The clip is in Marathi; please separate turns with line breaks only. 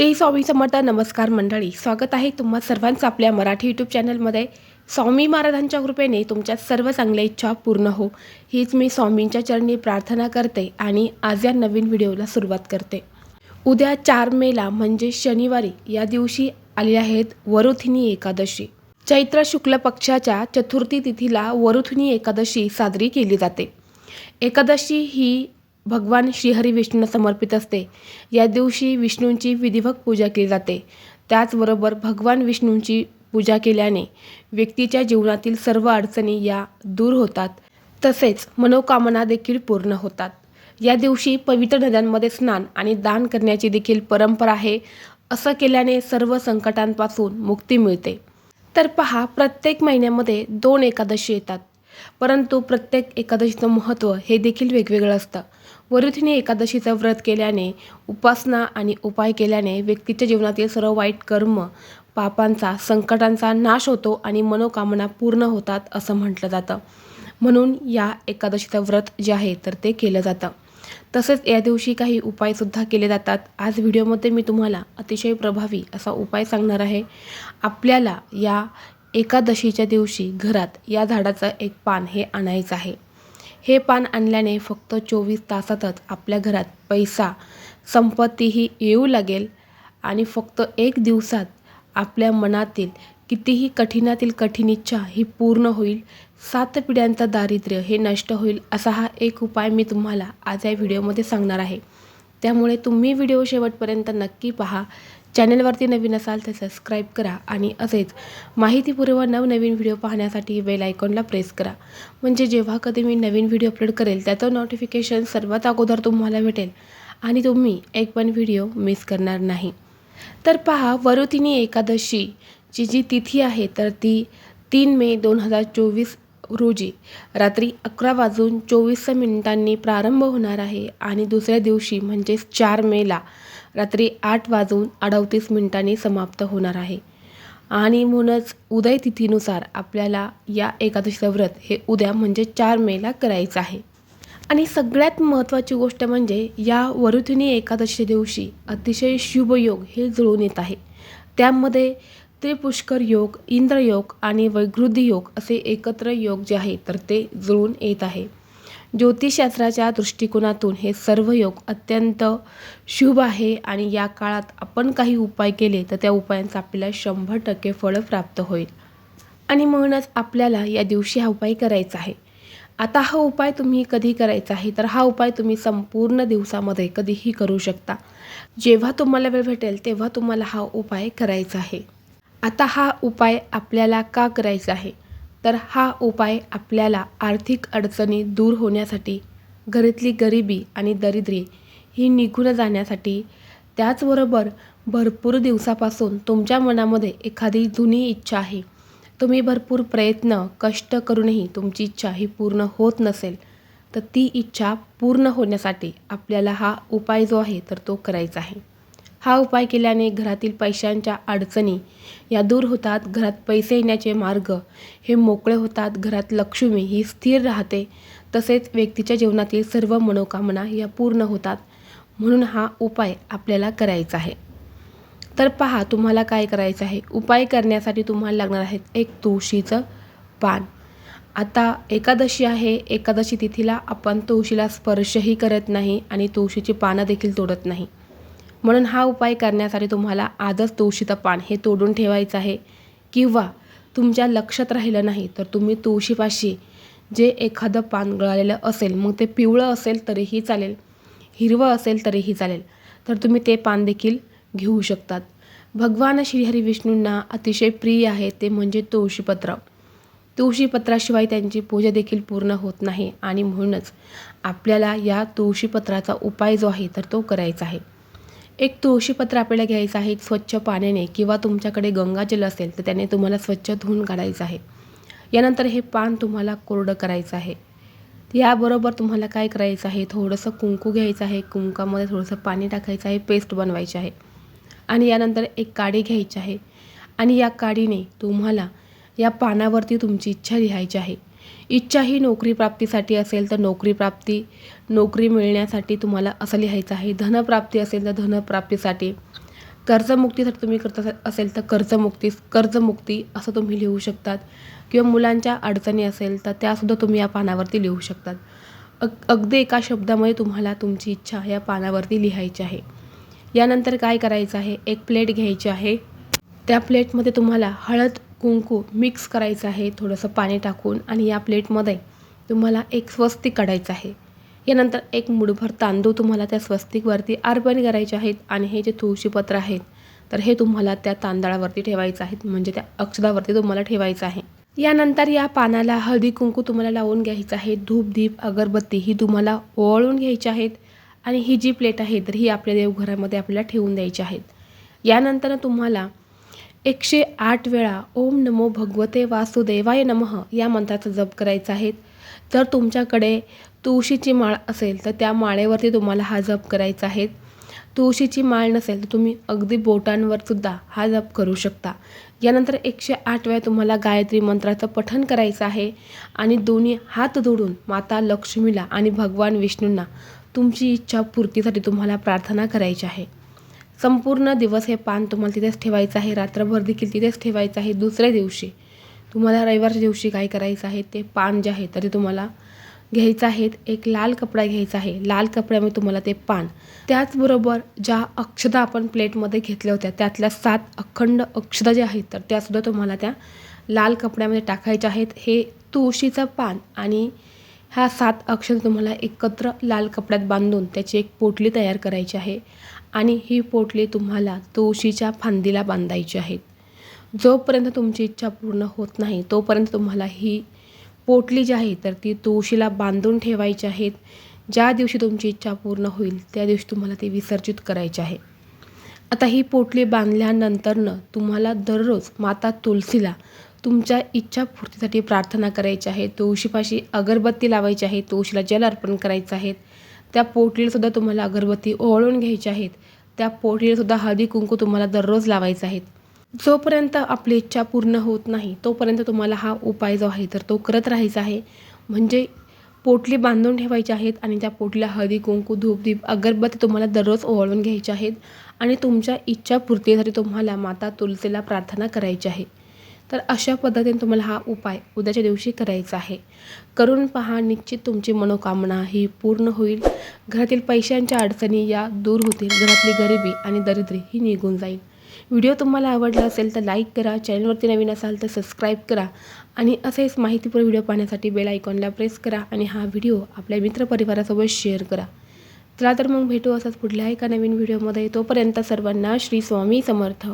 श्री स्वामी समर्थ नमस्कार मंडळी. स्वागत आहे तुम्हा सर्वांचं आपल्या मराठी यूट्यूब चॅनलमध्ये स्वामी महाराजांच्या कृपेने तुमच्या सर्व चांगल्या इच्छा पूर्ण हो. हीच मी स्वामींच्या चरणी प्रार्थना करते आणि आज या नवीन व्हिडिओला सुरुवात करते. उद्या चार मेला म्हणजे शनिवारी या दिवशी आली आहेत वरुथिनी एकादशी. चैत्र शुक्ल पक्षाच्या चतुर्थी तिथीला वरुथिनी एकादशी साजरी केली जाते. एकादशी ही भगवान श्रीहरी विष्णूंना समर्पित असते. या दिवशी विष्णूंची विधिवत पूजा केली जाते. त्याचबरोबर भगवान विष्णूंची पूजा केल्याने व्यक्तीच्या जीवनातील सर्व अडचणी या दूर होतात. तसेच मनोकामना देखील पूर्ण होतात. या दिवशी पवित्र नद्यांमध्ये स्नान आणि दान करण्याची देखील परंपरा आहे. असं केल्याने सर्व संकटांपासून मुक्ती मिळते. तर पहा प्रत्येक महिन्यामध्ये दोन एकादशी येतात. परंतु प्रत्येक एकादशीचं महत्त्व हे देखील वेगवेगळं असतं. वरुथिनी एकादशीचं व्रत केल्याने उपासना आणि उपाय केल्याने व्यक्तीच्या जीवनातील सर्व वाईट कर्म पापांचा संकटांचा नाश होतो आणि मनोकामना पूर्ण होतात असं म्हटलं जातं. म्हणून या एकादशीचं व्रत जे आहे तर ते केलं जातं. तसेच या दिवशी काही उपायसुद्धा केले जातात. आज व्हिडिओमध्ये मी तुम्हाला अतिशय प्रभावी असा उपाय सांगणार आहे. आपल्याला या एकादशीच्या दिवशी घरात या झाडाचं एक पान हे आणायचं आहे. हे पान आणल्याने फक्त चोवीस तासातच आपल्या घरात पैसा संपत्तीही येऊ लागेल आणि फक्त एक दिवसात आपल्या मनातील कितीही कठीणातील कठीण इच्छा ही पूर्ण होईल. सात पिढ्यांचं दारिद्र्य हे नष्ट होईल असा हा एक उपाय मी तुम्हाला आज या व्हिडिओमध्ये सांगणार आहे. त्यामुळे तुम्ही व्हिडिओ शेवटपर्यंत नक्की पहा. चॅनलवरती नवीन असाल तर सबस्क्राईब करा आणि असेच माहितीपूर्व नवनवीन व्हिडिओ पाहण्यासाठी बेल आयकॉनला प्रेस करा. म्हणजे जेव्हा कधी मी नवीन व्हिडिओ अपलोड करेल त्याचं नोटिफिकेशन सर्वात अगोदर तुम्हाला भेटेल आणि तुम्ही एक पण व्हिडिओ मिस करणार नाही. तर पहा वरुतिनी एकादशीची जी तिथी आहे तर ती तीन मे दोन हजार चोवीस रोजी रात्री अकरा वाजून चोवीस मिनिटांनी प्रारंभ होणार आहे आणि दुसऱ्या दिवशी म्हणजेच चार मेला रात्री आठ वाजून अडतीस मिनिटांनी समाप्त होणार आहे. आणि म्हणूनच उदय तिथीनुसार आपल्याला या एकादशीचं व्रत हे उद्या म्हणजे चार मेला करायचं आहे. आणि सगळ्यात महत्त्वाची गोष्ट म्हणजे या वरुथिनी एकादशी दिवशी अतिशय शुभयोग हे जुळून येत आहे. त्यामध्ये त्रिपुष्कर योग इंद्रयोग आणि वैगृद्धी योग असे एकत्र योग जे आहे तर ते जुळून येत आहे. ज्योतिषशास्त्राच्या दृष्टिकोनातून हे सर्व योग अत्यंत शुभ आहे आणि या काळात आपण काही उपाय केले तर त्या उपायांचा आपल्याला शंभर टक्के फळ प्राप्त होईल. आणि म्हणूनच आपल्याला या दिवशी हा उपाय करायचा आहे. आता हा उपाय तुम्ही कधी करायचा आहे? तर हा उपाय तुम्ही संपूर्ण दिवसामध्ये कधीही करू शकता. जेव्हा तुम्हाला वेळ भेटेल तेव्हा तुम्हाला हा उपाय करायचा आहे. आता हा उपाय आपल्याला का करायचा आहे? तर हा उपाय आपल्याला आर्थिक अडचणी दूर होण्यासाठी घरातली गरिबी आणि दरिद्री ही निघून जाण्यासाठी त्याचबरोबर भरपूर दिवसापासून तुमच्या मनामध्ये एखादी जुनी इच्छा आहे. तुम्ही भरपूर प्रयत्न कष्ट करूनही तुमची इच्छा ही पूर्ण होत नसेल तर ती इच्छा पूर्ण होण्यासाठी आपल्याला हा उपाय जो आहे तर तो करायचा आहे. हा उपाय केल्याने घरातील पैशांच्या अडचणी या दूर होतात. घरात पैसे येण्याचे मार्ग हे मोकळे होतात. घरात लक्ष्मी ही स्थिर राहते. तसेच व्यक्तीच्या जीवनातील सर्व मनोकामना या पूर्ण होतात. म्हणून हा उपाय आपल्याला करायचा आहे. तर पहा तुम्हाला काय करायचं आहे? उपाय करण्यासाठी तुम्हाला लागणार आहेत एक तुळशीचं पान. आता एकादशी आहे. एकादशी तिथीला आपण तुळशीला स्पर्शही करत नाही आणि तुळशीची पानं देखील तोडत नाही. म्हणून हा उपाय करण्यासाठी तुम्हाला आजच तुळशीचं पान हे तोडून ठेवायचं आहे. किंवा तुमच्या लक्षात राहिलं नाही तर तुम्ही तुळशीपाशी जे एखादं पान गळालेलं असेल मग ते पिवळं असेल तरीही चालेल हिरवं असेल तरीही चालेल तर तुम्ही ते पान देखील घेऊ शकतात. भगवान श्रीहरी विष्णूंना अतिशय प्रिय आहे ते म्हणजे तुळशीपत्र. तुळशीपत्राशिवाय त्यांची पूजा देखील पूर्ण होत नाही आणि म्हणूनच आपल्याला या तुळशीपत्राचा उपाय जो आहे तर तो करायचा आहे. एक तुळशीपत्र आपल्याला घ्यायचं आहे स्वच्छ पाण्याने किंवा तुमच्याकडे गंगाजल असेल तर त्याने तुम्हाला स्वच्छ धुवून काढायचं आहे. यानंतर हे पान तुम्हाला कोरडं करायचं आहे. याबरोबर तुम्हाला काय करायचं आहे? थोडंसं कुंकू घ्यायचं आहे. कुंकामध्ये थोडंसं पाणी टाकायचं आहे. पेस्ट बनवायची आहे. आणि यानंतर एक काडी घ्यायची आहे. आणि या काडीने तुम्हाला या पानावरती तुमची इच्छा लिहायची आहे. इच्छा ही नोकरी प्राप्तीसाठी असेल तर नोकरी प्राप्ती नोकरी मिळण्यासाठी तुम्हाला असं लिहायचं आहे. धनप्राप्ती असेल तर धनप्राप्तीसाठी. कर्जमुक्तीसाठी तुम्ही करत असेल तर कर्जमुक्ती कर्जमुक्ती असं तुम्ही लिहू शकतात. किंवा मुलांच्या अडचणी असेल तर त्यासुद्धा तुम्ही या पानावरती लिहू शकतात. अग अगदी एका शब्दामध्ये तुम्हाला तुमची इच्छा या पानावरती लिहायची आहे. यानंतर काय करायचं आहे? एक प्लेट घ्यायची आहे. त्या प्लेटमध्ये तुम्हाला हळद कुंकू मिक्स करायचं आहे थोडंसं पाणी टाकून आणि या प्लेटमध्ये तुम्हाला एक स्वस्तिक काढायचं आहे. यानंतर एक मुठभर तांदूळ तुम्हाला त्या स्वस्तिकवरती अर्पण करायचे आहेत आणि हे जे तुळशीपत्र आहेत तर हे तुम्हाला त्या तांदळावरती ठेवायचं आहे म्हणजे त्या अक्षदावरती तुम्हाला ठेवायचं आहे. यानंतर या पानाला हळदी कुंकू तुम्हाला लावून घ्यायचं आहे धूप दीप अगरबत्ती ही तुम्हाला ओवाळून घ्यायची आहेत आणि ही जी प्लेट आहे तर ही आपल्या देवघरामध्ये आपल्याला ठेवून द्यायची आहेत. यानंतर तुम्हाला एकशे आठ वेळा ओम नमो भगवते वासुदेवाय नमः या मंत्राचा जप करायचा आहे. जर तुमच्याकडे तुळशीची माळ असेल तर त्या माळेवरती तुम्हाला हा जप करायचा आहे. तुळशीची माळ नसेल तर तुम्ही अगदी बोटांवर सुद्धा हा जप करू शकता. यानंतर एकशे आठ वेळा तुम्हाला गायत्री मंत्राचं पठण करायचं आहे आणि दोन्ही हात जोडून माता लक्ष्मीला आणि भगवान विष्णूंना तुमची इच्छा पूर्तीसाठी तुम्हाला प्रार्थना करायची आहे. संपूर्ण दिवस हे पान तुम्हाला तिथेच ठेवायचं आहे. रात्रभर देखील तिथेच ठेवायचं आहे. दुसऱ्या दिवशी तुम्हाला रविवारच्या दिवशी काय करायचं आहे ते पान जे आहे तर ते तुम्हाला घ्यायचं आहे. एक लाल कपडा घ्यायचा आहे. लाल कपड्यामध्ये तुम्हाला ते पान. त्याचबरोबर ज्या अक्षदा आपण प्लेटमध्ये घेतल्या होत्या त्यातल्या सात अखंड अक्षदा ज्या आहेत तर त्यासुद्धा तुम्हाला त्या लाल कपड्यामध्ये टाकायच्या आहेत. हे तुळशीचं पान आणि ह्या सात अक्षर तुम्हाला एकत्र लाल कपड्यात बांधून त्याची एक पोटली तयार करायची आहे. आणि ही पोटली तुम्हाला तुळशीच्या फांदीला बांधायची आहेत. जोपर्यंत तुमची इच्छा पूर्ण होत नाही तोपर्यंत तुम्हाला ही पोटली जी आहे तर ती तुळशीला बांधून ठेवायची आहेत. ज्या दिवशी तुमची इच्छा पूर्ण होईल त्या दिवशी तुम्हाला ती विसर्जित करायची आहे. आता ही पोटली बांधल्यानंतरनं तुम्हाला दररोज माता तुलसीला तुमच्या इच्छापूर्तीसाठी प्रार्थना करायची आहे. तुळशीपाशी अगरबत्ती लावायची आहे तुळशीला जल अर्पण करायचं आहे. त्या पोटलीलासुद्धा तुम्हाला अगरबत्ती ओवाळून घ्यायची आहेत. त्या पोटलीसुद्धा हळदी कुंकू तुम्हाला दररोज लावायचा आहेत. जोपर्यंत आपली इच्छा पूर्ण होत नाही तोपर्यंत तुम्हाला हा उपाय जो आहे तर तो करत राहायचा आहे. म्हणजे पोटली बांधून ठेवायच्या आहेत आणि त्या पोटलीला हळदी कुंकू धूपदीप अगरबत्ती तुम्हाला दररोज ओवाळून घ्यायची आहेत. आणि तुमच्या इच्छापूर्तीसाठी तुम्हाला माता तुलसीला प्रार्थना करायची आहे. तर अशा पद्धतीने तुम्हाला हा उपाय उद्याच्या दिवशी करायचा आहे. करून पहा निश्चित तुमची मनोकामना ही पूर्ण होईल. घरातील पैशांच्या अडचणी या दूर होतील. घरातली गरिबी आणि दरिद्री ही निघून जाईल. व्हिडिओ तुम्हाला आवडला असेल तर लाईक करा चॅनलवरती नवीन असाल तर सबस्क्राईब करा आणि असेच माहितीपूर्ण व्हिडिओ पाहण्यासाठी बेल आयकॉनला प्रेस करा आणि हा व्हिडिओ आपल्या मित्रपरिवारासोबत शेअर करा. चला तर मग भेटू असंच पुढल्या एका नवीन व्हिडिओमध्ये. तोपर्यंत सर्वांना श्री स्वामी समर्थ.